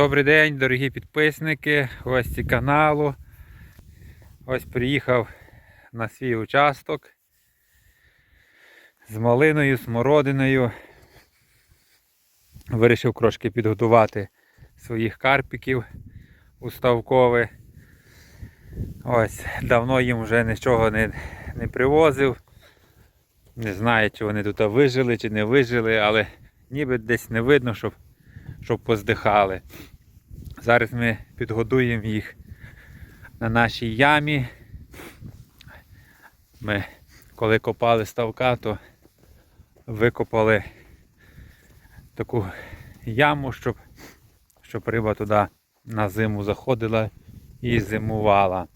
Добрий день, дорогі підписники, гості каналу. Ось приїхав на свій участок з малиною, смородиною. Вирішив трошки підготувати своїх карпіків уставкових. Ось, давно їм вже нічого не, не привозив. Не знаю, чи вони тут вижили, чи не вижили, але ніби десь не видно, щоб, щоб поздихали. Зараз ми підгодуємо їх на нашій ямі. Ми, коли копали ставка, то викопали таку яму, щоб, щоб риба туди на зиму заходила і зимувала.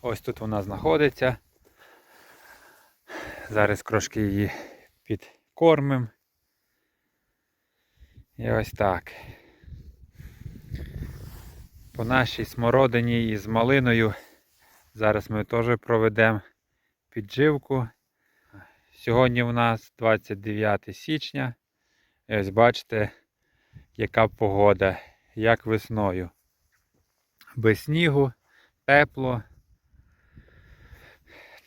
Ось тут вона знаходиться. Зараз трошки її підкормимо. І ось так. По нашій смородині із малиною. Зараз ми теж проведемо підживку. Сьогодні у нас 29 січня. І ось бачите, яка погода, як весною. Без снігу, тепло.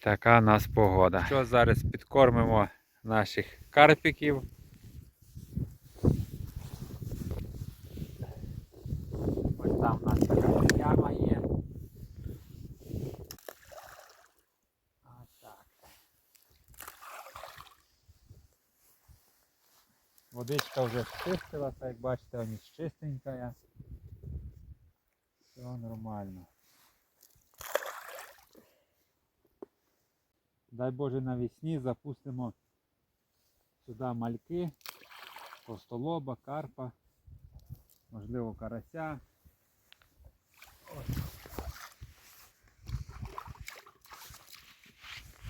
Така у нас погода. Що зараз підкормимо наших карпіків. Там у нас яма є. Водичка вже чистилася, як бачите, вона чистенька. Все нормально. Дай Боже навесні запустимо сюди мальки, постолоба, карпа, можливо карася.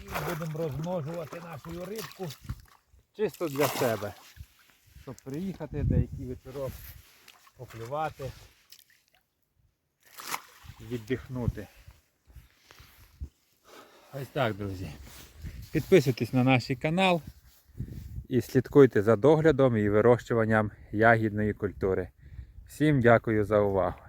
І будемо розмножувати нашу рибку чисто для себе. Щоб приїхати деякий вечорок, поплювати, віддихнути. Ось так, друзі. Підписуйтесь на наш канал і слідкуйте за доглядом і вирощуванням ягідної культури. Всім дякую за увагу.